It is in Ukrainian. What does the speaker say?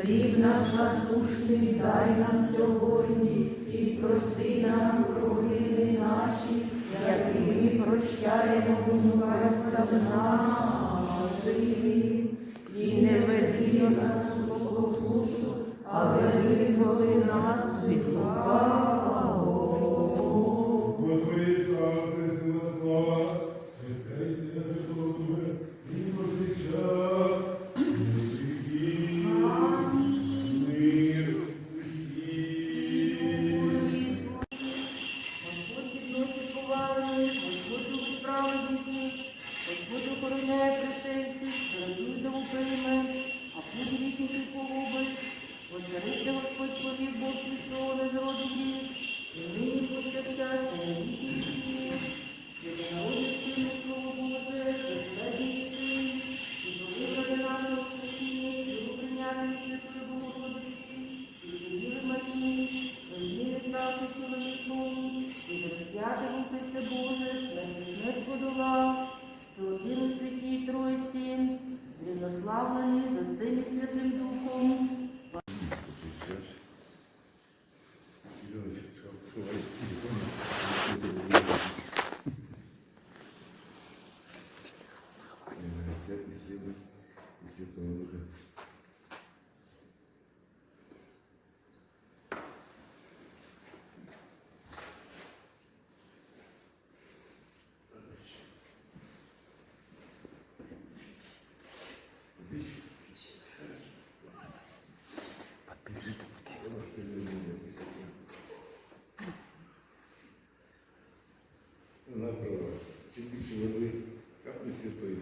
Хліб наш насущний дай нам сьогодні і прости нам провини наші, як і ми прощаємо винуватцям нашим. І не веди нас у спокусу, але визволи нас від лукавого. Господь охороняє пришельців, радує дому прийме, а путь грішників погубить. Воцариться Господь повік Бог свого народу гріх, і нині повсякчас, і на віки віків. Святе народи сильне слово Боже, безпечний син, і повинна нашого спасіння, і його прийняти від рівнославлений за цим і Святим Духом, і Святого Духа. Направо. Чим більше води, капли святої,